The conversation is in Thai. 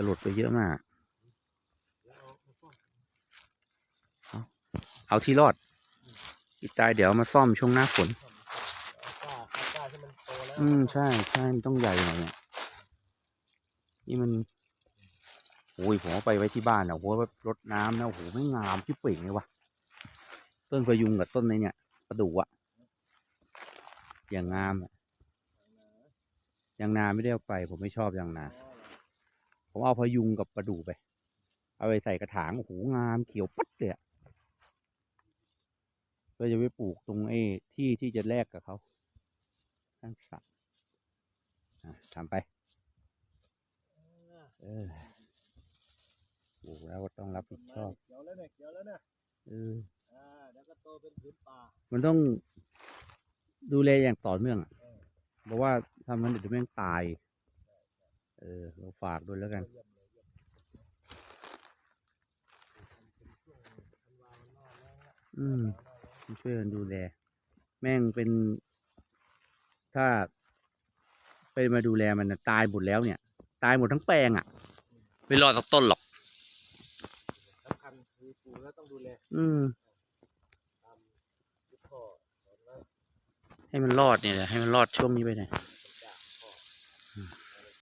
สลดไปเยอะมาก เอาที่รอดอีกตายเดี๋ยวเอามาซ่อมช่วงหน้าฝนเอาก้าเอาก้าที่มันโตแล้วอืมใช่ใช่มันต้องใหญ่หน่อยเนี่ยนี่มันโอ้ยผมเอาไปไว้ที่บ้านอะโอ้ยรดน้ำนะโอ้โหไม่งามที่เป่งเลยวะต้นพะยุงกับต้นในเนี่ยประดู่อะอย่างงามอะยางนาไม่ได้เอาไป ผมไม่ชอบยางนา ผมเอาพะยุงกับประดู่ไป เอาไปใส่กระถางโอ้โหงามเขียวปั๊ดเลยอะก็จะไปปลูกตรงไอ้ที่ที่จะแลกกับเขาข้างสระอะทำไป เออปลูกแล้วก็ต้องรับผิดชอบเขียวแล้วเนี่ยเขียวแล้วเนี่ยเอออ่าเดี๋ยวก็โตเป็นผืนป่า มันต้องดูแลอย่างต่อเนื่องอะเออเพราะว่าทำมันเดี๋ยวแม่งตาย เออเราฝากด้วยแล้วกันเยี่ยมเลยเยี่ยมเป็นช่วงธันวามันนอกแล้วนะอืมหนาวหน้าแล้งช่วยกันดูแล แม่งเป็น ถ้า ไปมาดูแลมันน่ะตายหมดแล้วเนี่ย ตายหมดทั้งแปลงอะ ไม่รอดสักต้นหรอกสำคัญคือปลูกแล้วต้องดูแล อืมตามที่พ่อสอนไว้ให้มันรอดเนี่ยแหละให้มันรอดช่วงนี้ไปหน่อยต